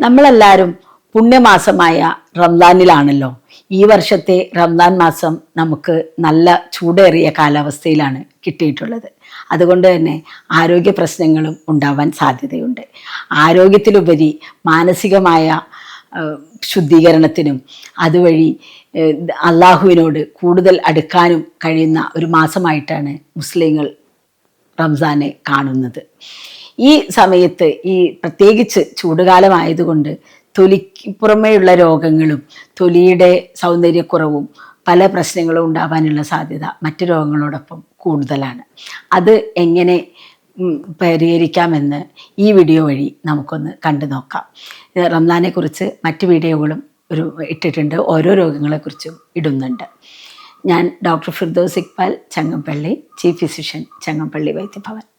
നമ്മളെല്ലാവരും പുണ്യമാസമായ റംദാനിലാണല്ലോ. ഈ വർഷത്തെ റംദാൻ മാസം നമുക്ക് നല്ല ചൂടേറിയ കാലാവസ്ഥയിലാണ് കിട്ടിയിട്ടുള്ളത്. അതുകൊണ്ട് തന്നെ ആരോഗ്യ പ്രശ്നങ്ങളും ഉണ്ടാവാൻ സാധ്യതയുണ്ട്. ആരോഗ്യത്തിലുപരി മാനസികമായ ശുദ്ധീകരണത്തിനും അതുവഴി അള്ളാഹുവിനോട് കൂടുതൽ അടുക്കാനും കഴിയുന്ന ഒരു മാസമായിട്ടാണ് മുസ്ലിങ്ങൾ റംസാനെ കാണുന്നത്. ഈ സമയത്ത് ഈ പ്രത്യേകിച്ച് ചൂടുകാലമായതുകൊണ്ട് തൊലിക്ക് പുറമേയുള്ള രോഗങ്ങളും തൊലിയുടെ സൗന്ദര്യക്കുറവും പല പ്രശ്നങ്ങളും ഉണ്ടാവാനുള്ള സാധ്യത മറ്റു രോഗങ്ങളോടൊപ്പം കൂടുതലാണ്. അത് എങ്ങനെ പരിഹരിക്കാമെന്ന് ഈ വീഡിയോ വഴി നമുക്കൊന്ന് കണ്ടു നോക്കാം. ഇത് റംസാനെക്കുറിച്ച് മറ്റ് വീഡിയോകളും ഒരു ഇട്ടിട്ടുണ്ട്. ഓരോ രോഗങ്ങളെക്കുറിച്ചും ഇടുന്നുണ്ട്. ഞാൻ doctor Firdous Iqbal Changampally chief physician Changampally Vaidyabhavan.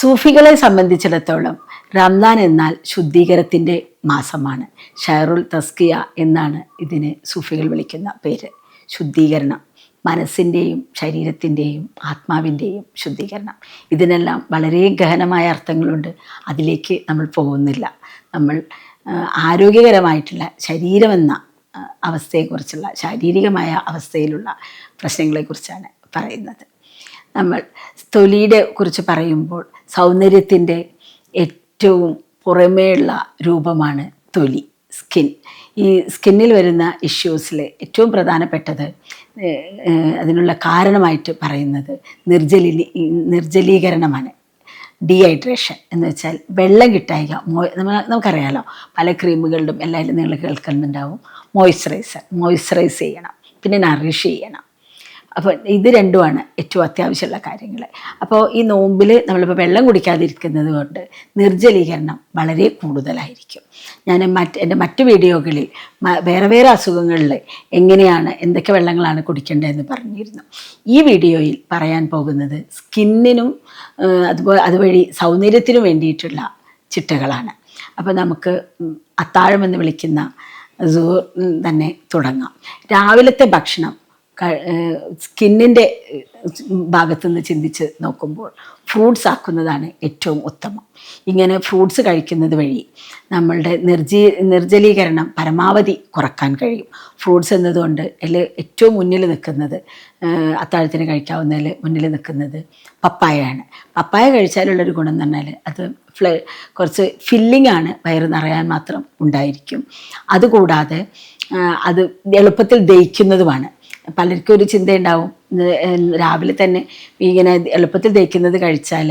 സൂഫികളെ സംബന്ധിച്ചിടത്തോളം റംദാൻ എന്നാൽ ശുദ്ധീകരത്തിന്റെ മാസമാണ്. ഷെയറുൽ തസ്കിയ എന്നാണ് ഇതിന് സൂഫികൾ വിളിക്കുന്ന പേര്. ശുദ്ധീകരണം. മനസ്സിന്റെയും ശരീരത്തിന്റെയും ആത്മാവിന്റെയും ശുദ്ധീകരണം. ഇതിനെല്ലാം വളരെ ഗഹനമായ അർത്ഥങ്ങളുണ്ട്. അതിലേക്ക് നമ്മൾ പോകുന്നില്ല. നമ്മൾ ആരോഗ്യകരമായിട്ടുള്ള ശരീരമെന്ന അവസ്ഥയെക്കുറിച്ചുള്ള ശാരീരികമായ അവസ്ഥയിലുള്ള പ്രശ്നങ്ങളെക്കുറിച്ചാണ് പറയുന്നത്. നമ്മൾ തൊലിയുടെ കുറിച്ച് പറയുമ്പോൾ സൗന്ദര്യത്തിന്റെ ഏറ്റവും പുറമേയുള്ള രൂപമാണ് തൊലി സ്കിൻ. ഈ സ്കിന്നിൽ വരുന്ന ഇഷ്യൂസിൽ ഏറ്റവും പ്രധാനപ്പെട്ടത് അതിനുള്ള കാരണമായിട്ട് പറയുന്നത് നിർജലി നിർജലീകരണമാണ്. ഡീഹൈഡ്രേഷൻ എന്ന് വെച്ചാൽ വെള്ളം കിട്ടായിക മോ നമുക്കറിയാലോ പല ക്രീമുകളിലും എല്ലാവരും നിങ്ങൾ കേൾക്കുന്നുണ്ടാവും. മോയ്സ്ചറൈസർ മോയ്സ്ചറൈസ് ചെയ്യണം. പിന്നെ നറിഷ് ചെയ്യണം. അപ്പോൾ ഇത് രണ്ടുമാണ് ഏറ്റവും അത്യാവശ്യമുള്ള കാര്യങ്ങൾ അപ്പോൾ ഈ നോമ്പിൽ നമ്മളിപ്പോൾ വെള്ളം കുടിക്കാതിരിക്കുന്നത് കൊണ്ട് നിർജലീകരണം വളരെ കൂടുതലായിരിക്കും. ഞാൻ മറ്റ് എന്റെ മറ്റ് വീഡിയോകളിൽ വേറെ വേറെ അസുഖങ്ങളിൽ എങ്ങനെയാണ് എന്തൊക്കെ വെള്ളങ്ങളാണ് കുടിക്കേണ്ടതെന്ന് പറഞ്ഞിരുന്നു. ഈ വീഡിയോയിൽ പറയാൻ പോകുന്നത് സ്കിന്നിനും അതുപോലെ അതുവഴി സൗന്ദര്യത്തിനും വേണ്ടിയിട്ടുള്ള ചിട്ടകളാണ്. അപ്പോൾ നമുക്ക് അത്താഴമെന്ന് വിളിക്കുന്ന തന്നെ തുടങ്ങാം. രാവിലത്തെ ഭക്ഷണം സ്കിന്നിന്റെ ഭാഗത്തുനിന്ന് ചിന്തിച്ച് നോക്കുമ്പോൾ ഫ്രൂട്ട്സ് ആക്കുന്നതാണ് ഏറ്റവും ഉത്തമം. ഇങ്ങനെ ഫ്രൂട്ട്സ് കഴിക്കുന്നത് വഴി നമ്മളുടെ നിർജീ നിർജലീകരണം പരമാവധി കുറയ്ക്കാൻ കഴിയും. ഫ്രൂട്ട്സ് എന്നതുകൊണ്ട് അതിൽ ഏറ്റവും മുന്നിൽ നിൽക്കുന്നത് അത്താഴത്തിന് കഴിക്കാവുന്നതിൽ മുന്നിൽ നിൽക്കുന്നത് പപ്പായയാണ്. പപ്പായ കഴിച്ചാലുള്ളൊരു ഗുണം എന്ന് പറഞ്ഞാൽ അത് ഫ്ല കുറച്ച് ഫില്ലിംഗ് ആണ് വയറ് നിറയാൻ മാത്രം ഉണ്ടായിരിക്കും. അതുകൂടാതെ അത് എളുപ്പത്തിൽ ദഹിക്കുന്നതുമാണ്. പലർക്കും ഒരു ചിന്തയുണ്ടാവും. രാവിലെ തന്നെ ഇങ്ങനെ എളുപ്പത്തിൽ ദഹിക്കുന്നത് കഴിച്ചാൽ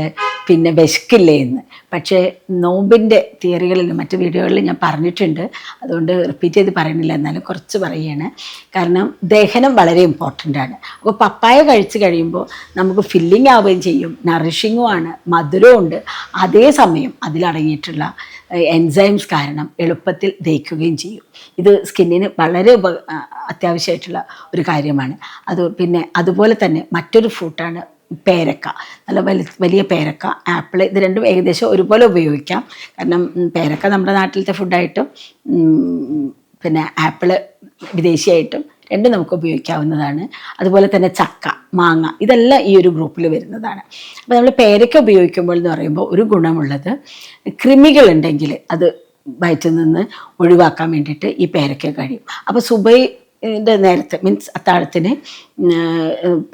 പിന്നെ വിശക്കില്ലേ എന്ന്. പക്ഷേ നോമ്പിന്റെ തിയറികളിൽ മറ്റു വീഡിയോകളിൽ ഞാൻ പറഞ്ഞിട്ടുണ്ട്. അതുകൊണ്ട് റിപ്പീറ്റ് ചെയ്ത് പറയുന്നില്ല. എന്നാലും കുറച്ച് പറയുകയാണ്. കാരണം ദഹനം വളരെ ഇമ്പോർട്ടന്റ് ആണ്. അപ്പോൾ പപ്പായ കഴിച്ച് കഴിയുമ്പോൾ നമുക്ക് ഫില്ലിംഗ് ആവുകയും ചെയ്യും. നറിഷിങ്ങും ആണ്. മധുരവും ഉണ്ട്. അതേസമയം അതിലടങ്ങിയിട്ടുള്ള എൻസൈംസ് കാരണം എളുപ്പത്തിൽ ദഹിക്കുകയും ചെയ്യും. ഇത് സ്കിന്നിന് വളരെ ഉപ അത്യാവശ്യമായിട്ടുള്ള ഒരു കാര്യമാണ്. അത് പിന്നെ അതുപോലെ തന്നെ മറ്റൊരു ഫ്രൂട്ടാണ് പേരക്ക. നല്ല വലി വലിയ പേരക്ക ആപ്പിൾ ഇത് രണ്ടും ഏകദേശം ഒരുപോലെ ഉപയോഗിക്കാം. കാരണം പേരക്ക നമ്മുടെ നാട്ടിലത്തെ ഫുഡായിട്ടും പിന്നെ ആപ്പിൾ വിദേശിയായിട്ടും രണ്ടും നമുക്ക് ഉപയോഗിക്കാവുന്നതാണ്. അതുപോലെ തന്നെ ചക്ക മാങ്ങ ഇതെല്ലാം ഈ ഒരു ഗ്രൂപ്പിൽ വരുന്നതാണ്. അപ്പോൾ നമ്മൾ പേരക്ക ഉപയോഗിക്കുമ്പോൾ എന്ന് പറയുമ്പോൾ ഒരു ഗുണമുള്ളത് കൃമികളുണ്ടെങ്കിൽ അത് വയറ്റിൽ നിന്ന് ഒഴിവാക്കാൻ വേണ്ടിയിട്ട് ഈ പേരക്ക കഴിയും. അപ്പോൾ സുബൈ ന്റെ നേരത്തെ മീൻസ് അത്താഴത്തിന്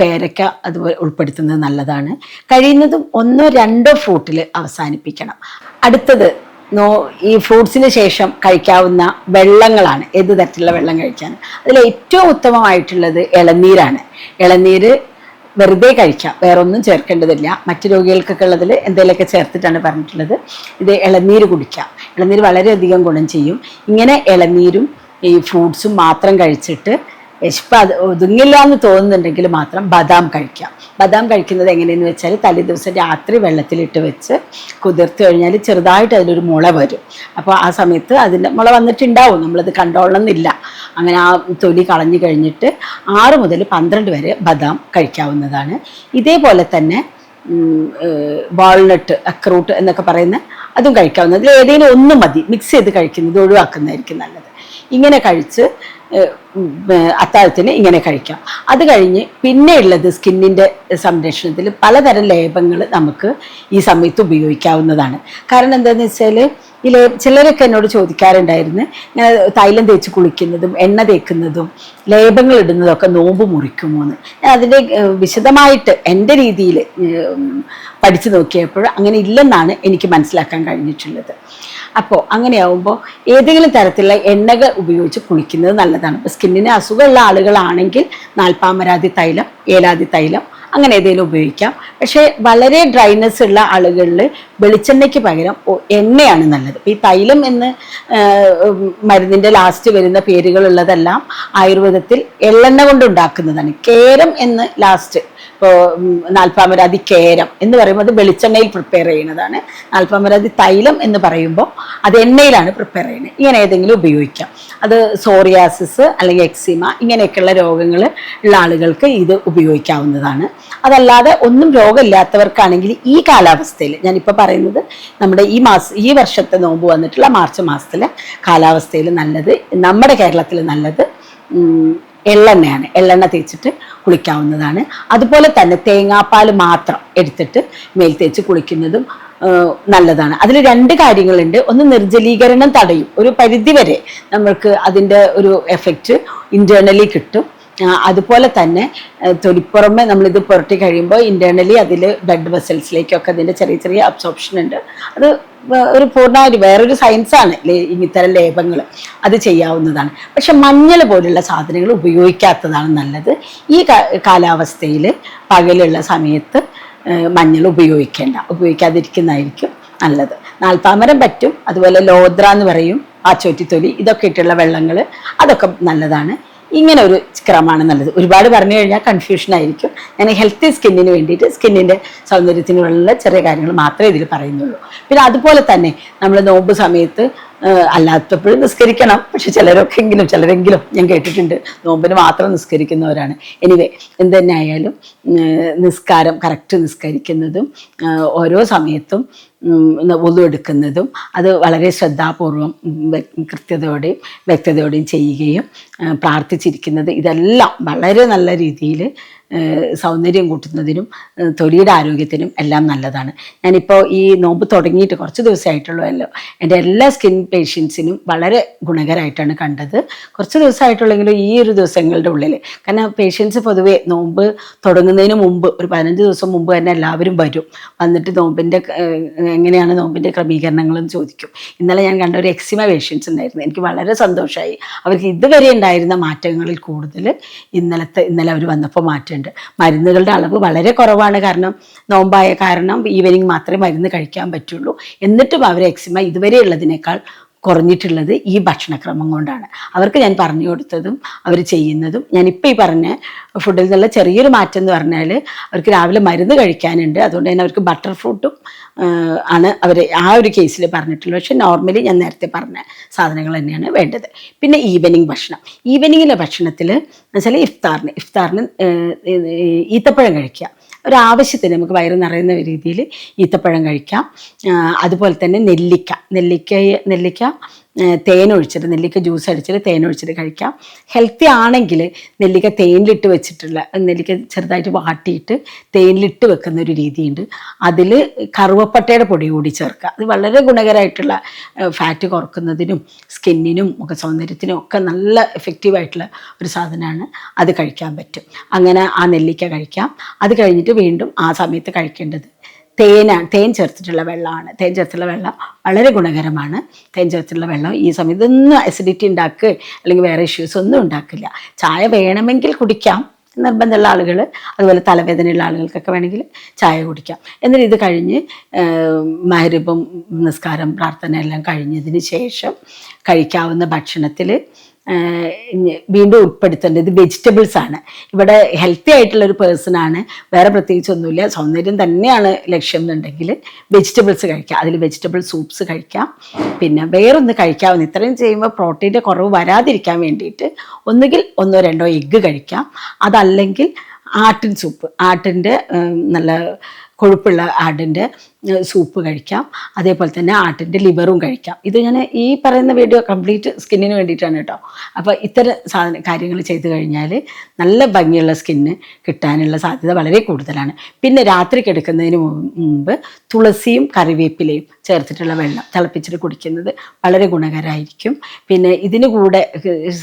പേരയ്ക്ക അതുപോലെ ഉൾപ്പെടുത്തുന്നത് നല്ലതാണ്. കഴിയുന്നതും ഒന്നോ രണ്ടോ ഫ്രൂട്ടിൽ അവസാനിപ്പിക്കണം. അടുത്തത് നോ ഈ ഫ്രൂട്ട്സിന് ശേഷം കഴിക്കാവുന്ന വെള്ളങ്ങളാണ്. ഏത് തരത്തിലുള്ള വെള്ളം കഴിക്കാൻ അതിൽ ഏറ്റവും ഉത്തമമായിട്ടുള്ളത് ഇളനീരാണ്. ഇളനീര് വെറുതെ കഴിക്കാം. വേറൊന്നും ചേർക്കേണ്ടതില്ല. മറ്റു രോഗികൾക്കൊക്കെ ഉള്ളതിൽ എന്തെങ്കിലുമൊക്കെ ചേർത്തിട്ടാണ് പറഞ്ഞിട്ടുള്ളത്. ഇത് ഇളനീര് കുടിക്കാം. ഇളനീര് വളരെയധികം ഗുണം ചെയ്യും. ഇങ്ങനെ ഇളനീരും ഈ ഫ്രൂട്ട്സും മാത്രം കഴിച്ചിട്ട് വിശപ്പ് അത് ഒതുങ്ങില്ല എന്ന് തോന്നുന്നുണ്ടെങ്കിൽ മാത്രം ബദാം കഴിക്കാം. ബദാം കഴിക്കുന്നത് എങ്ങനെയെന്ന് വെച്ചാൽ തലേ ദിവസം രാത്രി വെള്ളത്തിലിട്ട് വെച്ച് കുതിർത്ത് കഴിഞ്ഞാൽ ചെറുതായിട്ട് അതിലൊരു മുള വരും. അപ്പോൾ ആ സമയത്ത് അതിന്റെ മുള വന്നിട്ടുണ്ടാവും. നമ്മളത് കണ്ടോളണമെന്നില്ല. അങ്ങനെ ആ തൊലി കളഞ്ഞു കഴിഞ്ഞിട്ട് ആറ് മുതൽ പന്ത്രണ്ട് വരെ ബദാം കഴിക്കാവുന്നതാണ്. ഇതേപോലെ തന്നെ വാൾനട്ട് അക്രൂട്ട് എന്നൊക്കെ പറയുന്ന അതും കഴിക്കാവുന്നത്. അതിൽ ഏതെങ്കിലും ഒന്ന് മതി. മിക്സ് ചെയ്ത് കഴിക്കുന്നത് ഒഴിവാക്കുന്നതായിരിക്കും നല്ലത്. ഇങ്ങനെ കഴിച്ച് അത്താഴത്തിന് ഇങ്ങനെ കഴിക്കാം. അത് കഴിഞ്ഞ് പിന്നെയുള്ളത് സ്കിന്നിന്റെ സംരക്ഷണത്തിൽ പലതരം ലേപങ്ങൾ നമുക്ക് ഈ സമയത്ത് ഉപയോഗിക്കാവുന്നതാണ്. കാരണം എന്താണെന്ന് വെച്ചാൽ ഈ ലേ ചിലരൊക്കെ എന്നോട് ചോദിക്കാറുണ്ടായിരുന്നു ഇങ്ങനെ തൈലം തേച്ച് കുളിക്കുന്നതും എണ്ണ തേക്കുന്നതും ലേപങ്ങൾ ഇടുന്നതൊക്കെ നോമ്പ് മുറിക്കുമോ എന്ന്. ഞാൻ അതിന്റെ വിശദമായിട്ട് എന്റെ രീതിയിൽ പഠിച്ചു നോക്കിയപ്പോൾ അങ്ങനെ ഇല്ലെന്നാണ് എനിക്ക് മനസ്സിലാക്കാൻ കഴിഞ്ഞിട്ടുള്ളത്. അപ്പോൾ അങ്ങനെയാവുമ്പോൾ ഏതെങ്കിലും തരത്തിലുള്ള എണ്ണകൾ ഉപയോഗിച്ച് കുളിക്കുന്നത് നല്ലതാണ്. ഇപ്പോൾ സ്കിന്നിന് അസുഖമുള്ള ആളുകളാണെങ്കിൽ നാൽപ്പാമരാതി തൈലം ഏലാതി തൈലം അങ്ങനെ ഏതെങ്കിലും ഉപയോഗിക്കാം. പക്ഷേ വളരെ ഡ്രൈനെസ് ഉള്ള ആളുകളിൽ വെളിച്ചെണ്ണയ്ക്ക് പകരം എണ്ണയാണ് നല്ലത്. ഈ തൈലം എന്ന് മരുന്നിന്റെ ലാസ്റ്റ് വരുന്ന പേരുകളുള്ളതെല്ലാം ആയുർവേദത്തിൽ എള്ളെണ്ണ കൊണ്ട് ഉണ്ടാക്കുന്നതാണ്. കേരം എന്ന് ലാസ്റ്റ് ഇപ്പോൾ നാൽപ്പാമരാതി കേരം എന്ന് പറയുമ്പോൾ അത് വെളിച്ചെണ്ണയിൽ പ്രിപ്പയർ ചെയ്യുന്നതാണ്. നാൽപ്പാമരാതി തൈലം എന്ന് പറയുമ്പോൾ അത് എണ്ണയിലാണ് പ്രിപ്പയർ ചെയ്യുന്നത്. ഇങ്ങനെ ഏതെങ്കിലും ഉപയോഗിക്കാം. അത് സോറിയാസിസ് അല്ലെങ്കിൽ എക്സിമ ഇങ്ങനെയൊക്കെയുള്ള രോഗങ്ങൾ ഉള്ള ആളുകൾക്ക് ഇത് ഉപയോഗിക്കാവുന്നതാണ്. അതല്ലാതെ ഒന്നും രോഗമില്ലാത്തവർക്കാണെങ്കിൽ ഈ കാലാവസ്ഥയിൽ ഞാനിപ്പോൾ പറയുന്നത് നമ്മുടെ ഈ മാസം ഈ വർഷത്തെ നോമ്പ് വന്നിട്ടുള്ള മാർച്ച് മാസത്തിലെ കാലാവസ്ഥയിൽ നല്ലത് നമ്മുടെ കേരളത്തിൽ നല്ലത് എള്ളെണ്ണയാണ്. എള്ളെണ്ണ തേച്ചിട്ട് കുളിക്കാവുന്നതാണ്. അതുപോലെ തന്നെ തേങ്ങാപ്പാൽ മാത്രം എടുത്തിട്ട് മേൽ തേച്ച് കുളിക്കുന്നതും നല്ലതാണ്. അതിൽ രണ്ട് കാര്യങ്ങളുണ്ട്. ഒന്ന് നിർജലീകരണം തടയും. ഒരു പരിധി വരെ നമ്മൾക്ക് അതിന്റെ ഒരു എഫക്റ്റ് ഇന്റേർണലി കിട്ടും. അതുപോലെ തന്നെ തൊലിപ്പുറമെ നമ്മളിത് പുരട്ടി കഴിയുമ്പോൾ ഇന്റേർണലി അതിൽ ബ്ലഡ് വെസൽസിലേക്കൊക്കെ അതിന്റെ ചെറിയ ചെറിയ അബ്സോർപ്ഷൻ ഉണ്ട്. അത് ഒരു പൂർണ ഒരു വേറൊരു സയൻസാണ് ഇത്തരം ലേപങ്ങൾ അത് ചെയ്യാവുന്നതാണ്. പക്ഷെ മഞ്ഞൾ പോലുള്ള സാധനങ്ങൾ ഉപയോഗിക്കാത്തതാണ് നല്ലത്. ഈ കാലാവസ്ഥയിൽ പകലുള്ള സമയത്ത് മഞ്ഞൾ ഉപയോഗിക്കേണ്ട. ഉപയോഗിക്കാതിരിക്കുന്നതായിരിക്കും നല്ലത്. നാൽപ്പാമരം പറ്റും അതുപോലെ ലോദ്ര എന്ന് പറയും ആ ചോറ്റിത്തൊലി ഇതൊക്കെ ഇട്ടുള്ള വെള്ളങ്ങൾ അതൊക്കെ നല്ലതാണ്. ഇങ്ങനെ ഒരു ക്രമമാണ് നല്ലത്. ഒരുപാട് പറഞ്ഞു കഴിഞ്ഞാൽ കൺഫ്യൂഷൻ ആയിരിക്കും. ഞാൻ ഹെൽത്തി സ്കിന്നിന് വേണ്ടിയിട്ട് സ്കിന്നിന്റെ സൗന്ദര്യത്തിനുള്ള ചെറിയ കാര്യങ്ങൾ മാത്രമേ ഇതിൽ പറയുന്നുള്ളൂ. പിന്നെ അതുപോലെ തന്നെ നമ്മൾ നോമ്പ് സമയത്ത് അല്ലാത്തപ്പോഴും നിസ്കരിക്കണം. പക്ഷെ ചിലരൊക്കെ എങ്കിലും ചിലരെങ്കിലും ഞാൻ കേട്ടിട്ടുണ്ട് നോമ്പിന് മാത്രം നിസ്കരിക്കുന്നവരാണ്. എനിവേ എന്ത് തന്നെ ആയാലും നിസ്കാരം കറക്റ്റ് നിസ്കരിക്കുന്നതും ഓരോ സമയത്തും ഒതുവെടുക്കുന്നതും അത് വളരെ ശ്രദ്ധാപൂർവം കൃത്യതയോടെയും വ്യക്തതയോടെയും ചെയ്യുകയും പ്രാർത്ഥിച്ചിരിക്കുന്നത്. ഇതെല്ലാം വളരെ നല്ല രീതിയിൽ സൗന്ദര്യം കൂട്ടുന്നതിനും തൊലിയുടെ ആരോഗ്യത്തിനും എല്ലാം നല്ലതാണ്. ഞാനിപ്പോൾ ഈ നോമ്പ് തുടങ്ങിയിട്ട് കുറച്ച് ദിവസമായിട്ടുള്ളതല്ലോ എന്റെ എല്ലാ സ്കിൻ പേഷ്യൻസിനും വളരെ ഗുണകരമായിട്ടാണ് കണ്ടത്. കുറച്ച് ദിവസമായിട്ടുള്ളെങ്കിലും ഈ ഒരു ദിവസങ്ങളുടെ ഉള്ളിൽ കാരണം പേഷ്യൻസ് പൊതുവേ നോമ്പ് തുടങ്ങുന്നതിന് മുമ്പ് ഒരു പതിനഞ്ച് ദിവസം മുമ്പ് തന്നെ എല്ലാവരും വരും. വന്നിട്ട് നോമ്പിന്റെ എങ്ങനെയാണ് നോമ്പിന്റെ ക്രമീകരണങ്ങളെന്ന് ചോദിക്കും. ഇന്നലെ ഞാൻ കണ്ട ഒരു എക്സിമ പേഷ്യൻസ് ഉണ്ടായിരുന്നു. എനിക്ക് വളരെ സന്തോഷമായി അവർക്ക് ഇതുവരെ ഉണ്ടായിരുന്ന മാറ്റങ്ങളിൽ കൂടുതൽ ഇന്നലത്തെ ഇന്നലെ അവർ വന്നപ്പോൾ മാറ്റമുണ്ട്. മരുന്നുകളുടെ അളവ് വളരെ കുറവാണ് കാരണം നോമ്പായ കാരണം ഈവനിങ് മാത്രമേ മരുന്ന് കഴിക്കാൻ പറ്റുള്ളൂ. എന്നിട്ടും അവർ എക്സിമ ഇതുവരെ ഉള്ളതിനേക്കാൾ കുറഞ്ഞിട്ടുള്ളത് ഈ ഭക്ഷണക്രമം കൊണ്ടാണ്. അവർക്ക് ഞാൻ പറഞ്ഞു കൊടുത്തതും അവർ ചെയ്യുന്നതും. ഞാനിപ്പോൾ ഈ പറഞ്ഞ ഫുഡിൽ നിന്നുള്ള ചെറിയൊരു മാറ്റം എന്ന് പറഞ്ഞാൽ അവർക്ക് രാവിലെ മരുന്ന് കഴിക്കാനുണ്ട്. അതുകൊണ്ട് തന്നെ അവർക്ക് ബട്ടർ ഫ്രൂട്ടും ആണ് അവർ ആ ഒരു കേസിൽ പറഞ്ഞിട്ടുള്ളത്. പക്ഷേ നോർമലി ഞാൻ നേരത്തെ പറഞ്ഞ സാധനങ്ങൾ തന്നെയാണ് വേണ്ടത്. പിന്നെ ഈവനിങ് ഭക്ഷണം. ഈവനിങ്ങിലെ ഭക്ഷണത്തിൽ എന്ന് വെച്ചാൽ ഇഫ്താറിന്. ഇഫ്താറിന് ഈത്തപ്പഴം കഴിക്കുക. ഒരു ആവശ്യത്തിന് നമുക്ക് വയറ് നിറയുന്ന രീതിയിൽ ഈത്തപ്പഴം കഴിക്കാം. അതുപോലെ തന്നെ നെല്ലിക്ക. നെല്ലിക്ക നെല്ലിക്ക ഒഴിച്ചിട്ട് നെല്ലിക്ക ജ്യൂസ് അടിച്ചിട്ട് തേൻ ഒഴിച്ചിട്ട് കഴിക്കാം. ഹെൽത്തി ആണെങ്കിൽ നെല്ലിക്ക തേനിലിട്ട് വെച്ചിട്ടുള്ള നെല്ലിക്ക ചെറുതായിട്ട് വാട്ടിയിട്ട് തേനിലിട്ട് വെക്കുന്ന ഒരു രീതിയുണ്ട്. അതിൽ കറുവപ്പട്ടയുടെ പൊടി കൂടി ചേർക്കുക. അത് വളരെ ഗുണകരമായിട്ടുള്ള ഫാറ്റ് കുറക്കുന്നതിനും സ്കിന്നിനും ഒക്കെ സൗന്ദര്യത്തിനും ഒക്കെ നല്ല എഫക്റ്റീവായിട്ടുള്ള ഒരു സാധനമാണ് അത് കഴിക്കാൻ പറ്റും. അങ്ങനെ ആ നെല്ലിക്ക കഴിക്കാം. അത് കഴിഞ്ഞിട്ട് വീണ്ടും ആ സമയത്ത് കഴിക്കേണ്ടത് തേനാണ് തേൻ ചേർത്തിട്ടുള്ള വെള്ളമാണ്. തേൻ ചേർത്തുള്ള വെള്ളം വളരെ ഗുണകരമാണ്. തേൻ ചേർത്തുള്ള വെള്ളം ഈ സമയത്ത് ഒന്നും അസിഡിറ്റി ഉണ്ടാക്കുക അല്ലെങ്കിൽ വേറെ ഇഷ്യൂസ് ഒന്നും ഉണ്ടാക്കില്ല. ചായ വേണമെങ്കിൽ കുടിക്കാം നിർബന്ധമുള്ള ആളുകൾ അതുപോലെ തലവേദനയുള്ള ആളുകൾക്കൊക്കെ വേണമെങ്കിൽ ചായ കുടിക്കാം. എന്നിട്ട് ഇത് കഴിഞ്ഞ് മഹരൂപം നിസ്കാരം പ്രാർത്ഥന എല്ലാം കഴിഞ്ഞതിന് ശേഷം കഴിക്കാവുന്ന ഭക്ഷണത്തിൽ വീണ്ടും ഉൾപ്പെടുത്തേണ്ടത് വെജിറ്റബിൾസ് ആണ്. ഇവിടെ ഹെൽത്തി ആയിട്ടുള്ള ഒരു പേഴ്സൺ ആണ്. വേറെ പ്രത്യേകിച്ചൊന്നുമില്ല സൗന്ദര്യം തന്നെയാണ് ലക്ഷ്യം എന്നുണ്ടെങ്കിൽ വെജിറ്റബിൾസ് കഴിക്കാം. അതിൽ വെജിറ്റബിൾ സൂപ്സ് കഴിക്കാം. പിന്നെ വേറൊന്ന് കഴിക്കാവുന്ന ഇത്രയും ചെയ്യുമ്പോൾ പ്രോട്ടീന്റെ കുറവ് വരാതിരിക്കാൻ വേണ്ടിയിട്ട് ഒന്നുകിൽ ഒന്നോ രണ്ടോ എഗ്ഗ് കഴിക്കാം. അതല്ലെങ്കിൽ ആട്ടിൻ സൂപ്പ് ആട്ടിന്റെ നല്ല കൊഴുപ്പുള്ള ആടിന്റെ സൂപ്പ് കഴിക്കാം. അതേപോലെ തന്നെ ആട്ടിന്റെ ലിവറും കഴിക്കാം. ഇത് ഞാൻ ഈ പറയുന്ന വീഡിയോ കംപ്ലീറ്റ് സ്കിന്നിന് വേണ്ടിയിട്ടാണ് കേട്ടോ. അപ്പോൾ ഇത്തരം സാധന കാര്യങ്ങൾ ചെയ്തു കഴിഞ്ഞാൽ നല്ല ഭംഗിയുള്ള സ്കിന്ന് കിട്ടാനുള്ള സാധ്യത വളരെ കൂടുതലാണ്. പിന്നെ രാത്രി കിടക്കുന്നതിന് മുമ്പ് തുളസിയും കറിവേപ്പിലയും ചേർത്തിട്ടുള്ള വെള്ളം തിളപ്പിച്ചിട്ട് കുടിക്കുന്നത് വളരെ ഗുണകരമായിരിക്കും പിന്നെ ഇതിന് കൂടെ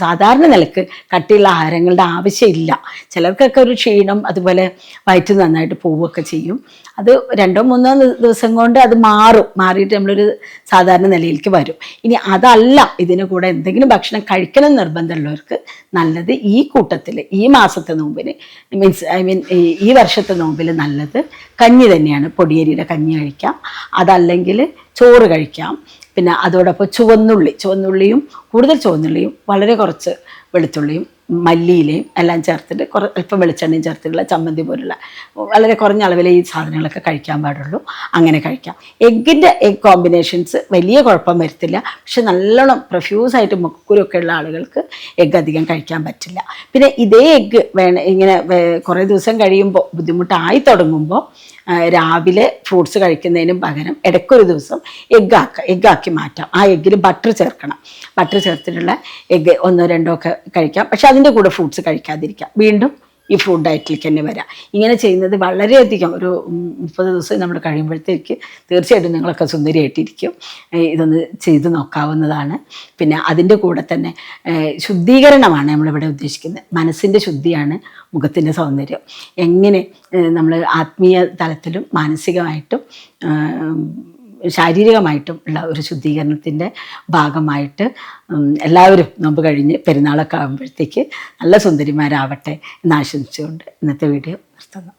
സാധാരണ നിലയ്ക്ക് കട്ടിയുള്ള ആഹാരങ്ങളുടെ ആവശ്യമില്ല. ചിലർക്കൊക്കെ ഒരു ക്ഷീണം അതുപോലെ വയറ്റ് നന്നായിട്ട് പോവുകയൊക്കെ ചെയ്യും. അത് രണ്ടോ മൂന്നോ ദിവസം കൊണ്ട് അത് മാറും. മാറിയിട്ട് നമ്മളൊരു സാധാരണ നിലയിലേക്ക് വരും. ഇനി അതല്ല ഇതിന് കൂടെ എന്തെങ്കിലും ഭക്ഷണം കഴിക്കണം നിർബന്ധമുള്ളവർക്ക് നല്ലത് ഈ കൂട്ടത്തിൽ ഈ മാസത്തെ നോമ്പിന് മീൻസ് ഐ മീൻ ഈ വർഷത്തെ നോമ്പിൽ നല്ലത് കഞ്ഞി തന്നെയാണ്. പൊടിയരിയുടെ കഞ്ഞി കഴിക്കാം. അതല്ലെങ്കിൽ ചോറ് കഴിക്കാം. പിന്നെ അതോടൊപ്പം ചുവന്നുള്ളി ചുവന്നുള്ളിയും കൂടുതൽ ചുവന്നുള്ളിയും വളരെ കുറച്ച് വെളുത്തുള്ളിയും മല്ലിയിലയും എല്ലാം ചേർത്തിട്ട് കുറ അല്പം വെളിച്ചെണ്ണയും ചേർത്തിട്ടുള്ള ചമ്മന്തി പോലുള്ള വളരെ കുറഞ്ഞ അളവിലെ ഈ സാധനങ്ങളൊക്കെ കഴിക്കാൻ പാടുള്ളൂ. അങ്ങനെ കഴിക്കാം. എഗ്ഗിന്റെ എഗ് കോമ്പിനേഷൻസ് വലിയ കുഴപ്പം വരുത്തില്ല. പക്ഷെ നല്ലോണം പ്രൊഫ്യൂസായിട്ട് മുക്കുരൊക്കെ ഉള്ള ആളുകൾക്ക് എഗ്ഗ് അധികം കഴിക്കാൻ പറ്റില്ല. പിന്നെ ഇതേ എഗ്ഗ് വേണ ഇങ്ങനെ കുറേ ദിവസം കഴിയുമ്പോൾ ബുദ്ധിമുട്ടായി തുടങ്ങുമ്പോൾ രാവിലെ ഫ്രൂട്ട്സ് കഴിക്കുന്നതിനും പകരം ഇടയ്ക്കൊരു ദിവസം എഗ്ഗ് ആക്കുക എഗ്ഗ് ആക്കി മാറ്റാം. ആ എഗ്ഗിൽ ബട്ടർ ചേർക്കണം. ബട്ടർ ചേർത്തിട്ടുള്ള എഗ്ഗ് ഒന്നോ രണ്ടോ ഒക്കെ കഴിക്കാം. പക്ഷെ അതിന്റെ കൂടെ ഫ്രൂട്ട്സ് കഴിക്കാതിരിക്കാം. വീണ്ടും ഈ ഫ്രൂട്ട് ഡയറ്റിലേക്ക് തന്നെ വരാം. ഇങ്ങനെ ചെയ്യുന്നത് വളരെയധികം ഒരു മുപ്പത് ദിവസം നമ്മൾ കഴിയുമ്പോഴത്തേക്ക് തീർച്ചയായിട്ടും നിങ്ങളൊക്കെ സുന്ദരിയായിട്ടിരിക്കും. ഇതൊന്ന് ചെയ്ത് നോക്കാവുന്നതാണ്. പിന്നെ അതിന്റെ കൂടെ തന്നെ ശുദ്ധീകരണമാണ് നമ്മളിവിടെ ഉദ്ദേശിക്കുന്നത്. മനസ്സിന്റെ ശുദ്ധിയാണ് മുഖത്തിന്റെ സൗന്ദര്യം. എങ്ങനെ നമ്മൾ ആത്മീയ തലത്തിലും മാനസികമായിട്ടും ശാരീരികമായിട്ടും ഉള്ള ഒരു ശുദ്ധീകരണത്തിന്റെ ഭാഗമായിട്ട് എല്ലാവരും നോമ്പ് കഴിഞ്ഞ് പെരുന്നാളൊക്കെ ആകുമ്പോഴത്തേക്ക് നല്ല സുന്ദരിമാരാവട്ടെ എന്ന് ആശംസിച്ചുകൊണ്ട് ഇന്നത്തെ വീഡിയോ നിർത്തുന്നു.